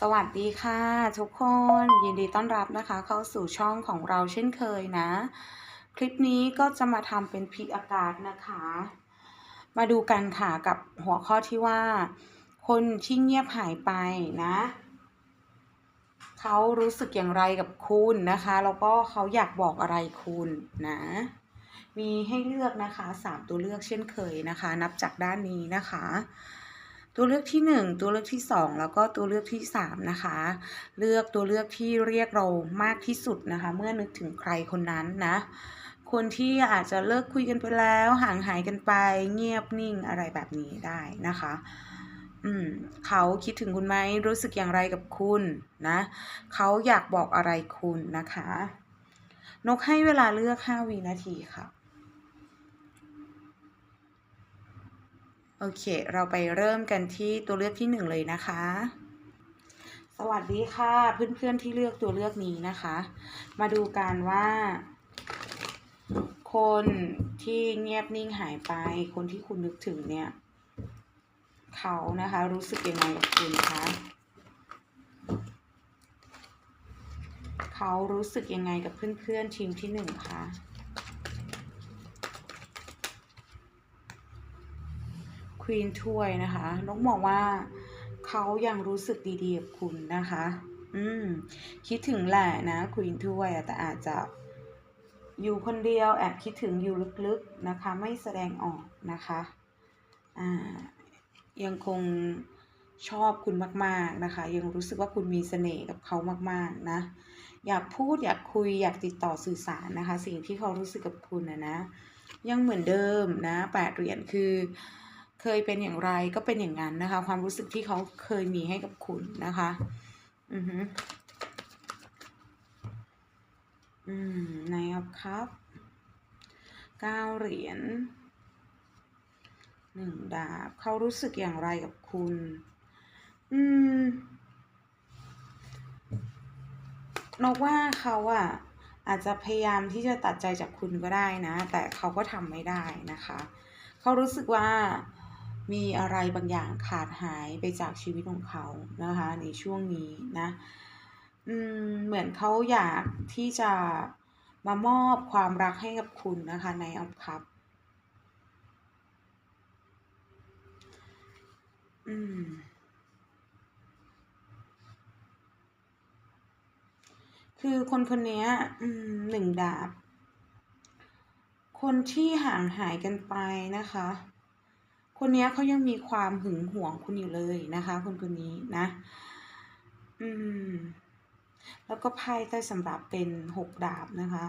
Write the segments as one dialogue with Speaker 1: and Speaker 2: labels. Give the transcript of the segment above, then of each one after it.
Speaker 1: สวัสดีค่ะ ทุกคนยินดีต้อนรับนะคะ เข้าสู่ช่องของเราเช่นเคยนะ คลิปนี้ก็จะมาทำเป็นพิอากาศนะคะ มาดูกันค่ะกับหัวข้อที่ว่า คนที่เงียบหายไปนะเขารู้สึกอย่างไรกับคุณนะคะ แล้วก็เขาอยากบอกอะไรคุณนะ มีให้เลือกนะคะสามตัวเลือกเช่นเคยนะคะ นับจากด้านนี้นะคะ ตัวเลือกที่ 1 ตัวเลือกที่ 2 แล้วก็ตัวเลือกที่ 3 นะคะ เลือกตัวเลือกที่เรียกเรามากที่สุดนะคะ เมื่อนึกถึงใครคนนั้นนะ คนที่อาจจะเลิกคุยกันไปแล้ว ห่างหายกันไป เงียบนิ่งอะไรแบบนี้ได้นะคะอืมเขาคิดถึงคุณไหมรู้สึกอย่างไรกับคุณนะ เขาอยากบอกอะไรคุณนะคะ นกให้เวลาเลือก 5 วินาทีค่ะ โอเค เราไปเริ่มกันที่ตัวเลือกที่หนึ่งเลยนะคะ สวัสดีค่ะเพื่อนๆที่เลือกตัวเลือกนี้นะคะ มาดูกันว่า คนที่เงียบนิ่งหายไป คนที่คุณนึกถึงเนี่ย เขานะคะรู้สึกยังไงกับคุณคะเขารู้สึกยังไงกับเพื่อนๆทีมที่หนึ่งคะ ควีนถ้วยนะคะนกมองว่าเขายังรู้สึกดีๆกับคุณนะคะ อืม คิดถึงแหละนะควีนถ้วยแต่อาจจะอยู่คนเดียวแอบคิดถึงอยู่ลึกๆนะคะ ไม่แสดงออกนะคะอ่ายังคงชอบคุณมาก ๆนะคะ ยังรู้สึกว่าคุณมีเสน่ห์กับเขามากๆนะอยากพูดอยากคุยอยากติดต่อสื่อสารนะคะ สิ่งที่เขารู้สึกกับคุณนะนะยังเหมือนเดิมนะแปดเหรียญคือ เคยเป็นอย่างไรก็เป็นอย่างนั้นนะคะ ความรู้สึกที่เขาเคยมีให้กับคุณนะคะ อือฮึอืมนายอบครับเก้าเหรียญหนึ่งดาบเขารู้สึกอย่างไรกับคุณ อืมนกว่าเขาอะอาจจะพยายามที่จะตัดใจจากคุณก็ได้นะ แต่เขาก็ทำไม่ได้นะคะ เขารู้สึกว่า มีอะไรบางอย่างขาดหายไปจากชีวิตของเขานะคะ ในช่วงนี้นะเหมือนเขาอยากที่จะมามอบความรักให้กับคุณนะคะในออฟคัพอืมคือคนคนนี้หนึ่งดาบ คนที่ห่างหายกันไปนะคะ คนนี้เขายังมีความหึงหวงคุณอยู่เลยนะคะ คนคนนี้นะ อืม แล้วก็ไพ่ใต้สำหรับเป็นหกดาบนะคะ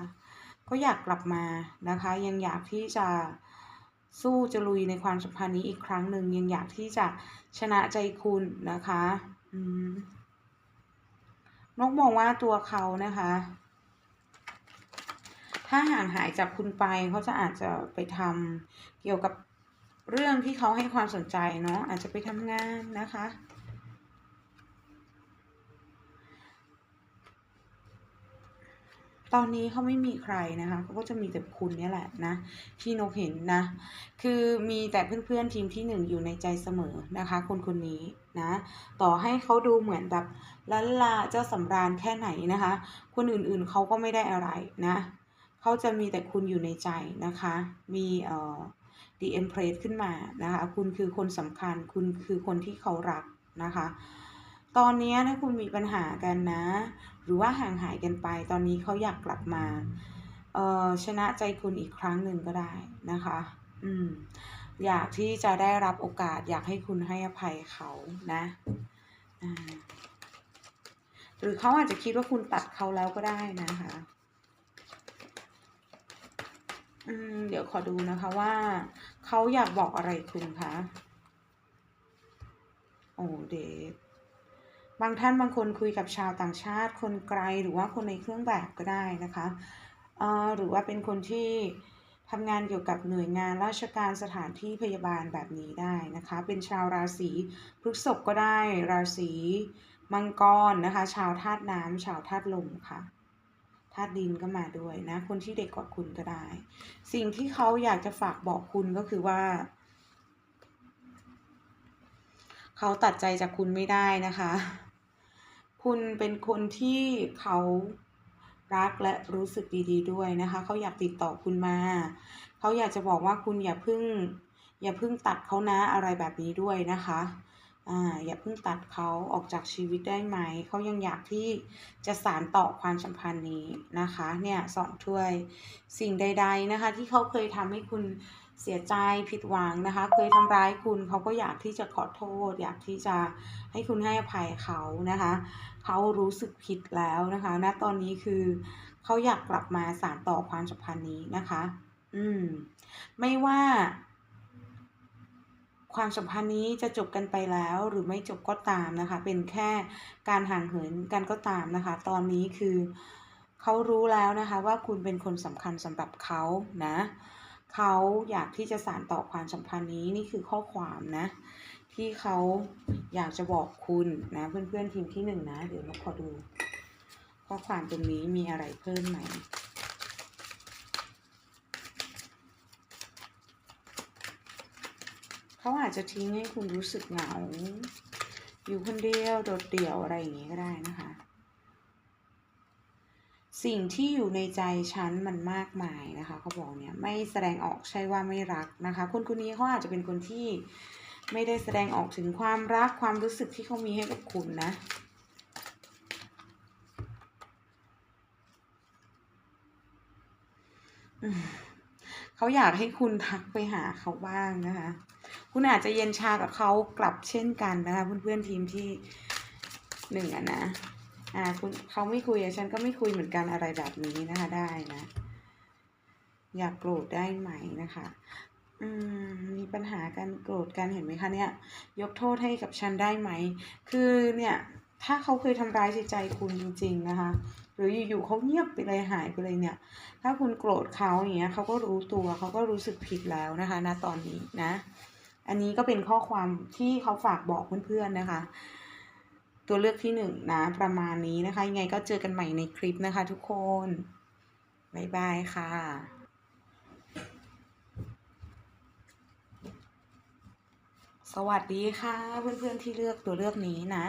Speaker 1: ก็อยากกลับมานะคะ ยังอยากที่จะสู้จะลุยในความสัมพันธ์นี้อีกครั้งหนึ่งยังอยากที่จะชนะใจคุณนะคะอืมนกมองว่าตัวเขานะคะ ถ้าห่างหายจากคุณไปเขาจะอาจจะไปทำเกี่ยวกับ เรื่องที่เขาให้ความสนใจเนาะอาจจะไปทำงานนะคะ ตอนนี้เขาไม่มีใครนะคะเขาก็จะมีแต่คุณนี่แหละนะ ที่นกเห็นนะ คือมีแต่เพื่อนๆทีมที่หนึ่งอยู่ในใจเสมอนะคะ คนคนนี้นะ ต่อให้เขาดูเหมือนแบบล้านลาเจ้าสำราญแค่ไหนนะคะ คนอื่นๆเขาก็ไม่ได้อะไรนะเขาจะมีแต่คุณอยู่ในใจนะคะ มีเอ่อ The Empress ขึ้นมานะคะคุณคือคนสำคัญ คุณคือคนที่เขารักนะคะ ตอนนี้ถ้าคุณมีปัญหากันนะ หรือว่าห่างหายกันไป ตอนนี้เขาอยากกลับมาเออชนะใจคุณอีกครั้งหนึ่งก็ได้นะคะอืมอยากที่จะได้รับโอกาสอยากให้คุณให้อภัยเขานะหรือเขาอาจจะคิดว่าคุณตัดเขาแล้วก็ได้นะคะ เดี๋ยวขอดูนะคะว่าเขาอยากบอกอะไรคุณคะ โอ้เดทบางท่านบางคนคุยกับชาวต่างชาติ คนไกลหรือว่าคนในเครื่องแบบก็ได้นะคะหรือว่าเป็นคนที่ทำงานเกี่ยวกับหน่วยงานราชการสถานที่พยาบาลแบบนี้ได้นะคะ เป็นชาวราศีพฤษภก็ได้ ราศีมังกรนะคะ ชาวธาตุน้ำชาวธาตุลมค่ะ ธาตุดินก็มาด้วยนะ คนที่เด็กกว่าคุณก็ได้ สิ่งที่เขาอยากจะฝากบอกคุณก็คือว่า เขาตัดใจจากคุณไม่ได้นะคะ คุณเป็นคนที่เขารักและรู้สึกดีๆด้วยนะคะ เขาอยากติดต่อคุณมา เขาอยากจะบอกว่าคุณอย่าพิ่ง อย่าพิ่งตัดเขานะอะไรแบบนี้ด้วยนะคะ อ่าอย่าเพิ่งตัดเขาออกจากชีวิตได้ไหม เขายังอยากที่จะสานต่อความสัมพันธ์นี้นะคะ เนี่ยสองถ้วยสิ่งใด ๆนะคะ ที่เขาเคยทำให้คุณเสียใจผิดหวังนะคะ เคยทำร้ายคุณเขาก็อยากที่จะขอโทษ อยากที่จะให้คุณให้อภัยเขานะคะ เขารู้สึกผิดแล้วนะคะณตอนนี้คือเขาอยากกลับมาสานต่อความสัมพันธ์นี้นะคะ อืม ไม่ว่า ความสัมพันธ์นี้จะจบกันไปแล้วหรือไม่จบก็ตามนะคะ เป็นแค่การห่างเหินกันก็ตามนะคะ ตอนนี้คือเขารู้แล้วนะคะว่าคุณเป็นคนสำคัญสำหรับเขานะเขาอยากที่จะสานต่อความสัมพันธ์นี้นี่คือข้อความนะ ที่เขาอยากจะบอกคุณนะเพื่อนๆทีมที่หนึ่งนะ เดี๋ยวเราขอดู ข้อความตรงนี้มีอะไรเพิ่มไหม เขาอาจจะทิ้งให้คุณรู้สึกเหงา อยู่คนเดียวโดดเดี่ยวอะไรอย่างนี้ก็ได้นะคะ สิ่งที่อยู่ในใจฉันมันมากมายนะคะเขาบอกเนี่ยไม่แสดงออกใช่ว่าไม่รักนะคะ คนคนนี้เขาอาจจะเป็นคนที่ไม่ได้แสดงออกถึงความรักความรู้สึกที่เขามีให้กับคุณนะเขาอยากให้คุณทักไปหาเขาบ้างนะคะ คุณอาจจะเย็นชากับเขากลับเช่นกันนะคะเพื่อนๆทีมที่หนึ่งอะนะอ่าคุณเขาไม่คุยฉันก็ไม่คุยเหมือนกันอะไรแบบนี้นะคะได้นะ อยากโกรธได้ไหมนะคะอืมมีปัญหาการโกรธกันเห็นไหมคะเนี่ย ยกโทษให้กับฉันได้ไหม คือเนี่ยถ้าเขาเคยทำร้ายจิตใจคุณจริง ๆนะคะ หรืออยู่ๆเขาเงียบไปเลยหายไปเลยเนี่ย ถ้าคุณโกรธเขาอย่างเงี้ยเขาก็รู้ตัวเขาก็รู้สึกผิดแล้วนะคะณตอนนี้นะ อันนี้ก็เป็นข้อความที่เขาฝากบอกเพื่อนๆนะคะ ตัวเลือกที่หนึ่งนะ ประมาณนี้นะคะ ยังไงก็เจอกันใหม่ในคลิปนะคะทุกคน บ๊ายบายค่ะสวัสดีค่ะเพื่อนๆที่เลือกตัวเลือกนี้นะ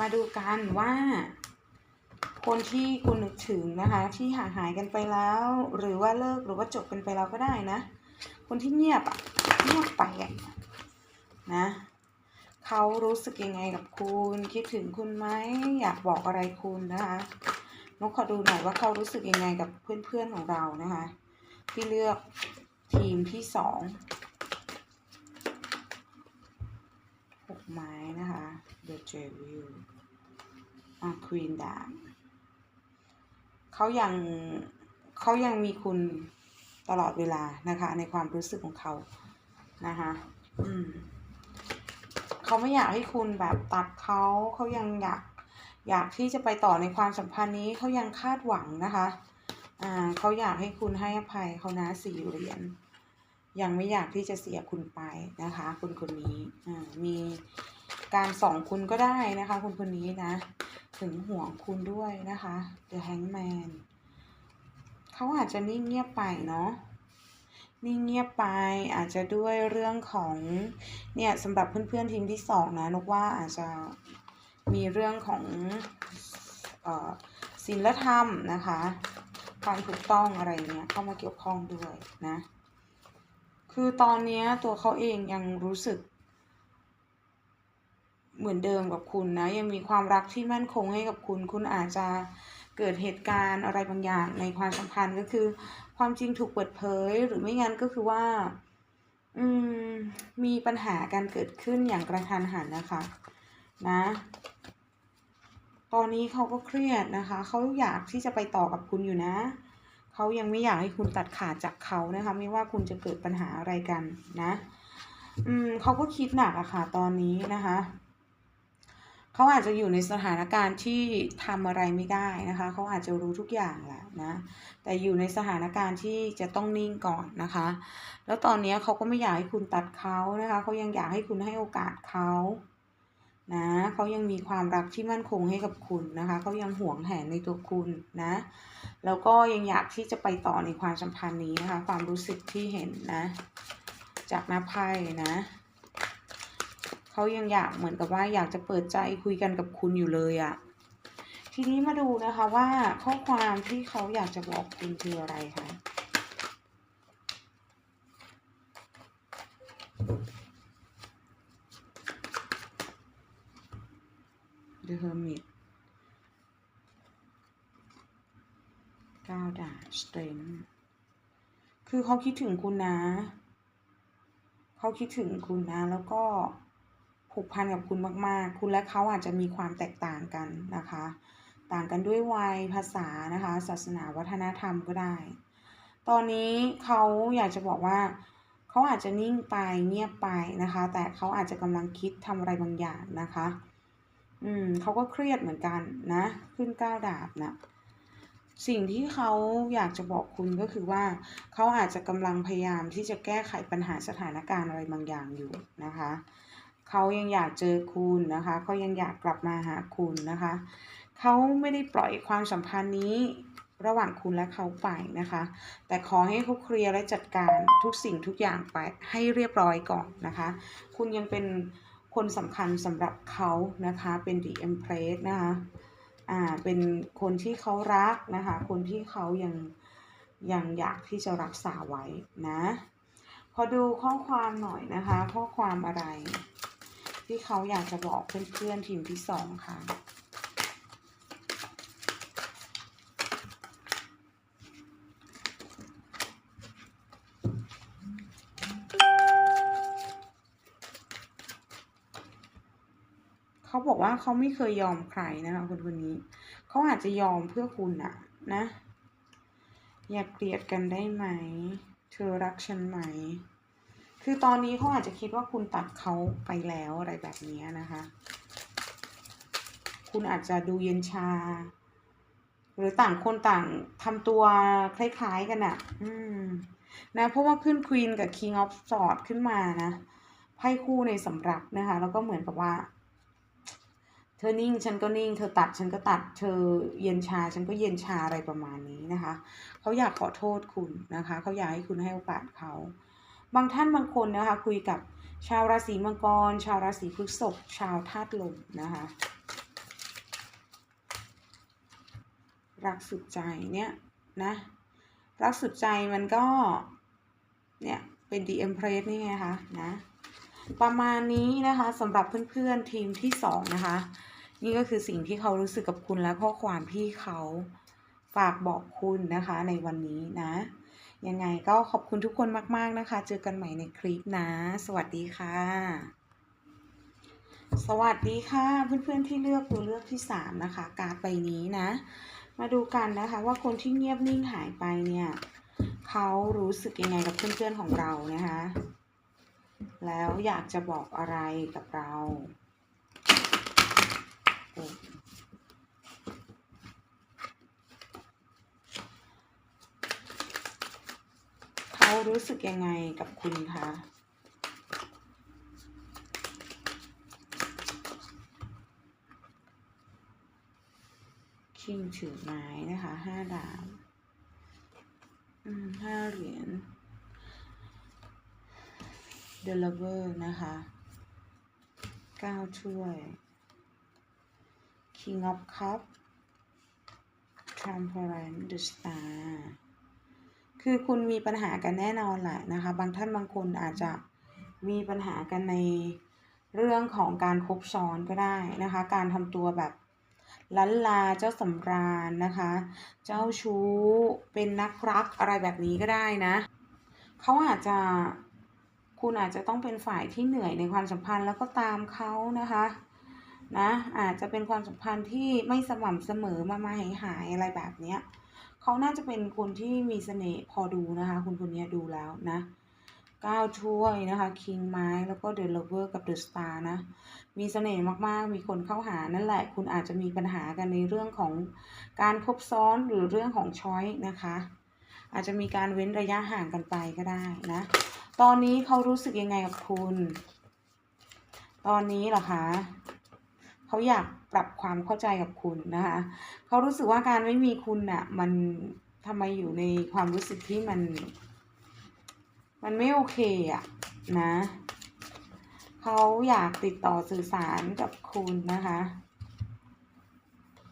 Speaker 1: มาดูกันว่า คนที่คุณนึกถึงนะคะ ที่ห่างหายกันไปแล้ว หรือว่าเลิกหรือว่าจบกันไปแล้วก็ได้นะ คนที่เงียบอะเงียบไปนะเขารู้สึกยังไงกับคุณ คิดถึงคุณไหมอยากบอกอะไรคุณนะคะนกขอดูหน่อยว่าเขารู้สึกยังไงกับเพื่อนๆของเรานะคะที่เลือกทีมที่สองหกไม้นะคะ The Devil อะ Queen ดาบเขายังเขายังมีคุณตลอดเวลานะคะ ในความรู้สึกของเขา นะคะ อืมเขาไม่อยากให้คุณแบบตัดเขาเขายังอยากอยากที่จะไปต่อในความสัมพันธ์นี้เขายังคาดหวังนะคะ อ่าเขาอยากให้คุณให้อภัยเขานะสี่เหรียญยังไม่อยากที่จะเสียคุณไปนะคะ คุณคนนี้อ่ามีการส่องคุณก็ได้นะคะ คุณคนนี้นะ ถึงห่วงคุณด้วยนะคะ The Hangman เขาอาจจะนิ่งเงียบไปเนาะ นิ่งเงียบไปอาจจะด้วยเรื่องของเนี่ยสำหรับเพื่อนๆทีมที่สองนะนกว่าอาจจะมีเรื่องของเออศีลธรรมนะคะความถูกต้องอะไรเงี้ยเข้ามาเกี่ยวข้องด้วยนะ คือตอนนี้ตัวเขาเองยังรู้สึก เหมือนเดิมกับคุณนะ ยังมีความรักที่มั่นคงให้กับคุณ คุณอาจจะ เกิดเหตุการณ์อะไรบางอย่างในความสัมพันธ์ก็คือ ความจริงถูกเปิดเผยหรือไม่งั้นก็คือว่า อืม มีปัญหาการเกิดขึ้นอย่างกระทันหันนะคะ นะ ตอนนี้เขาก็เครียดนะคะ เขาอยากที่จะไปต่อกับคุณอยู่นะ เขายังไม่อยากให้คุณตัดขาดจากเขานะคะ ไม่ว่าคุณจะเกิดปัญหาอะไรกันนะ อืมเขาก็คิดหนักอะค่ะ ตอนนี้นะคะ เขาอาจจะอยู่ในสถานการณ์ที่ทำอะไรไม่ได้นะคะ เขาอาจจะรู้ทุกอย่างแหละนะ แต่อยู่ในสถานการณ์ที่จะต้องนิ่งก่อนนะคะ แล้วตอนนี้เขาก็ไม่อยากให้คุณตัดเขานะคะ เขายังอยากให้คุณให้โอกาสเขานะเขายังมีความรักที่มั่นคงให้กับคุณนะคะ เขายังหวงแหนในตัวคุณนะ แล้วก็ยังอยากที่จะไปต่อในความสัมพันธ์นี้นะคะ ความรู้สึกที่เห็นนะ จากหน้าไพ่นะ เขายังอยากเหมือนกับว่าอยากจะเปิดใจคุยกันกับคุณอยู่เลยอะทีนี้มาดูนะคะว่าข้อความที่เขาอยากจะบอกคุณคืออะไรคะ The Hermit ก้าวดาบ Strength คือเขาคิดถึงคุณนะ เขาคิดถึงคุณนะแล้วก็ ผูกพันกับคุณมาก ๆ คุณและเขาอาจจะมีความแตกต่างกันนะคะ ต่างกันด้วยวัยภาษานะคะ ศาสนาวัฒนธรรมก็ได้ ตอนนี้เขาอยากจะบอกว่าเขาอาจจะนิ่งไปเงียบไปนะคะ แต่เขาอาจจะกำลังคิดทำอะไรบางอย่างนะคะ อืมเขาก็เครียดเหมือนกันนะ ขึ้นก้าวดาบนะสิ่งที่เขาอยากจะบอกคุณก็คือว่าเขาอาจจะกำลังพยายามที่จะแก้ไขปัญหาสถานการณ์อะไรบางอย่างอยู่นะคะ เขายังอยากเจอคุณนะคะเขายังอยากกลับมาหาคุณนะคะเขาไม่ได้ปล่อยความสัมพันธ์นี้ระหว่างคุณและเขาไปนะคะ แต่ขอให้เขาเคลียร์และจัดการทุกสิ่งทุกอย่างไปให้เรียบร้อยก่อนนะคะ คุณยังเป็นคนสำคัญสำหรับเขานะคะ เป็น The Empress นะคะ อ่า เป็นคนที่เขารักนะคะ คนที่เขายังยังอยากที่จะรักษาไว้นะ พอดูข้อความหน่อยนะคะ ข้อความอะไร ที่เขาอยากจะบอกเพื่อนๆทีมที่สองค่ะ เขาบอกว่าเขาไม่เคยยอมใครนะคะคนคนนี้ เขาอาจจะยอมเพื่อคุณอะนะ อย่าเกลียดกันได้ไหม เธอรักฉันไหม คือตอนนี้เขาอาจจะคิดว่าคุณตัดเขาไปแล้วอะไรแบบนี้นะคะ คุณอาจจะดูเย็นชา หรือต่างคนต่างทำตัวคล้ายๆกันอะอืม นะ เพราะว่าขึ้น Queen กับ King of s w o r d ขึ้นมานะไพ่คู่ในสำรับนะคะ แล้วก็เหมือนกับว่า เธอนิ่งฉันก็นิ่ง เธอตัดฉันก็ตัด เธอเย็นชา ฉันก็เย็นชาอะไรประมาณนี้นะคะ เขาอยากขอโทษคุณนะคะ เขาอยากให้คุณให้โอกาสเขา บางท่านบางคนนะคะคุยกับชาวราศีมังกร ชาวราศีพฤษภชาวธาตุลมนะคะรักสุดใจเนี่ยนะรักสุดใจมันก็เนี่ยเป็น The Empress นี่ไงคะนะประมาณนี้นะคะสำหรับเพื่อนๆทีมที่สองนะคะ นี่ก็คือสิ่งที่เขารู้สึกกับคุณและข้อความที่เขาฝากบอกคุณนะคะในวันนี้นะ ยังไงก็ขอบคุณทุกคนมาก ๆ นะคะ เจอกันใหม่ในคลิปนะ สวัสดีค่ะ สวัสดีค่ะ เพื่อน ๆ ที่เลือกตัวเลือกที่สามนะคะ การ์ดใบนี้นะ มาดูกันนะคะว่าคนที่เงียบนิ่งหายไปเนี่ยเขารู้สึกยังไงกับเพื่อน ๆ ของเรานะคะ แล้วอยากจะบอกอะไรกับเราโอ้ เขารู้สึกยังไงกับคุณคะคิงถือไม้นะคะห้าดาบห้าเหรียญ The Lover นะคะเก้าถ้วย King of Cup Temperance The Star คือคุณมีปัญหากันแน่นอนแหละนะคะ บางท่านบางคนอาจจะมีปัญหากันในเรื่องของการคบซ้อนก็ได้นะคะ การทำตัวแบบลันลาเจ้าสำราญนะคะ เจ้าชู้เป็นนักรักอะไรแบบนี้ก็ได้นะ เขาอาจจะคุณอาจจะต้องเป็นฝ่ายที่เหนื่อยในความสัมพันธ์แล้วก็ตามเขานะคะนะอาจจะเป็นความสัมพันธ์ที่ไม่สม่ำเสมอมามาหายหายอะไรแบบเนี้ย เขาน่าจะเป็นคนที่มีเสน่ห์พอดูนะคะคุณคนนี้ดูแล้วนะก้าถ้วยนะคะคิงไม้แล้วก็เดอะ lover กับเดอะสตาร์นะ มีเสน่ห์มากๆ มีคนเข้าหานั่นแหละ คุณอาจจะมีปัญหากันในเรื่องของการคบซ้อนหรือเรื่องของช้อยนะคะ อาจจะมีการเว้นระยะห่างกันไปก็ได้นะ ตอนนี้เขารู้สึกยังไงกับคุณ ตอนนี้เหรอคะ เขาอยากปรับความเข้าใจกับคุณนะคะเขารู้สึกว่าการไม่มีคุณน่ะ มันทำไมอยู่ในความรู้สึกที่มัน มันไม่โอเคอะนะเขาอยากติดต่อสื่อสารกับคุณนะคะ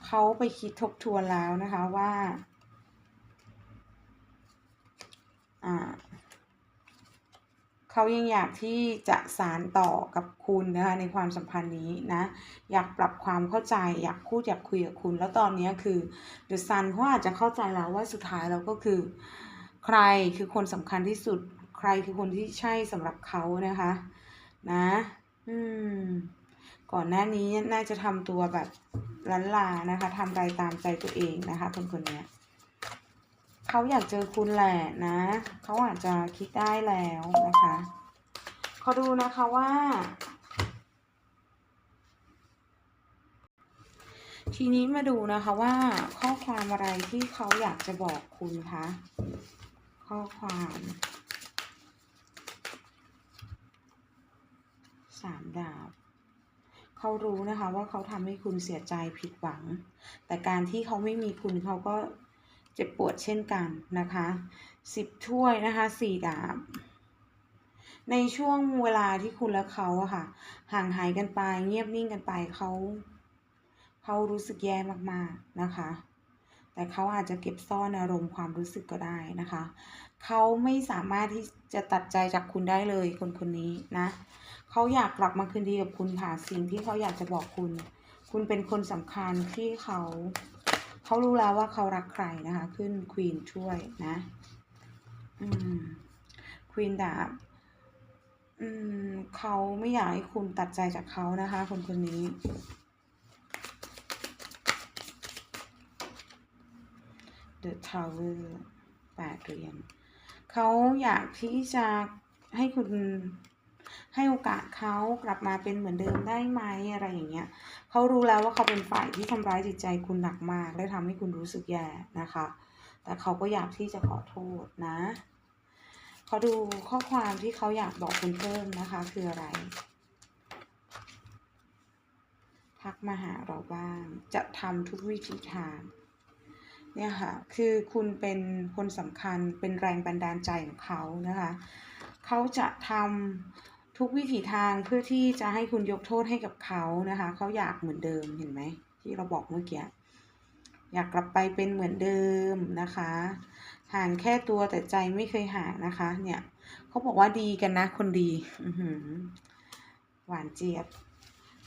Speaker 1: เขาไปคิดทบทวนแล้วนะคะว่า อ่า เขายังอยากที่จะสารต่อกับคุณนะคะในความสัมพันธ์นี้นะ อยากปรับความเข้าใจ อยากพูดอยากคุยกับคุณ แล้วตอนนี้คือเดอะซันเขาอาจจะเข้าใจแล้วว่าสุดท้ายเราก็คือ ใครคือคนสำคัญที่สุด ใครคือคนที่ใช่สำหรับเขานะคะ นะ อืม ก่อนหน้านี้น่าจะทำตัวแบบลันลานะคะทำอะไรตามใจตัวเองนะคะคนคนนี้ เขาอยากเจอคุณแหละนะ เขาอาจจะคิดได้แล้วนะคะเขาดูนะคะว่า ทีนี้มาดูนะคะว่า ข้อความอะไรที่เขาอยากจะบอกคุณคะข้อความสามดาบเขารู้นะคะว่าเขาทำให้คุณเสียใจผิดหวัง แต่การที่เขาไม่มีคุณเขาก็ เจ็บปวดเช่นกันนะคะสิบถ้วยนะคะสี่ดาบ ในช่วงเวลาที่คุณและเขาอะค่ะ ห่างหายกันไป เงียบนิ่งกันไปเขาเขารู้สึกแย่มากๆนะคะ แต่เขาอาจจะเก็บซ่อนอารมณ์ความรู้สึกก็ได้นะคะ เขาไม่สามารถที่จะตัดใจจากคุณได้เลยคนคนนี้นะเขาอยากกลับมาคืนดีกับคุณค่ะสิ่งที่เขาอยากจะบอกคุณ คุณเป็นคนสำคัญที่เขา เขารู้แล้วว่าเขารักใครนะคะ ขึ้นควีนช่วยนะอืมควีนดาบอืมเขาไม่อยากให้คุณตัดใจจากเขานะคะ คนคนนี้ The Tower แปดเหรียญเขาอยากที่จะให้คุณ ให้โอกาสเขากลับมาเป็นเหมือนเดิมได้ไหมอะไรอย่างเงี้ยเขารู้แล้วว่าเขาเป็นฝ่ายที่ทำร้ายจิตใจคุณหนักมากและทำให้คุณรู้สึกแย่นะคะ แต่เขาก็อยากที่จะขอโทษนะเขาดูข้อความที่เขาอยากบอกคุณเพิ่มนะคะ คืออะไร ทักมาหาเราบ้าง จะทำทุกวิธีทางเนี่ยค่ะ คือคุณเป็นคนสำคัญเป็นแรงบันดาลใจของเขานะคะ เขาจะทำ ทุกวิถีทางเพื่อที่จะให้คุณยกโทษให้กับเขานะคะ เขาอยากเหมือนเดิมเห็นไหม ที่เราบอกเมื่อกี้อยากกลับไปเป็นเหมือนเดิมนะคะห่างแค่ตัวแต่ใจไม่เคยห่างนะคะ เนี่ยเขาบอกว่าดีกันนะคนดีอือหือหวานเจี๊ยบ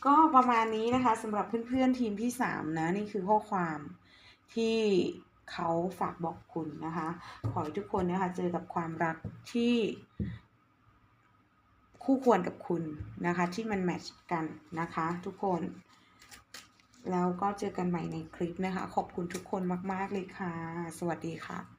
Speaker 1: ก็ประมาณนี้นะคะสำหรับเพื่อนๆทีมที่สามนะ นี่คือข้อความที่เขาฝากบอกคุณนะคะ ขอให้ทุกคนนะคะ เจอกับความรักที่ คู่ควรกับคุณนะคะ ที่มันแมทช์กันนะคะ ทุกคน แล้วก็เจอกันใหม่ในคลิปนะคะ ขอบคุณทุกคนมาก ๆ เลยค่ะ สวัสดีค่ะ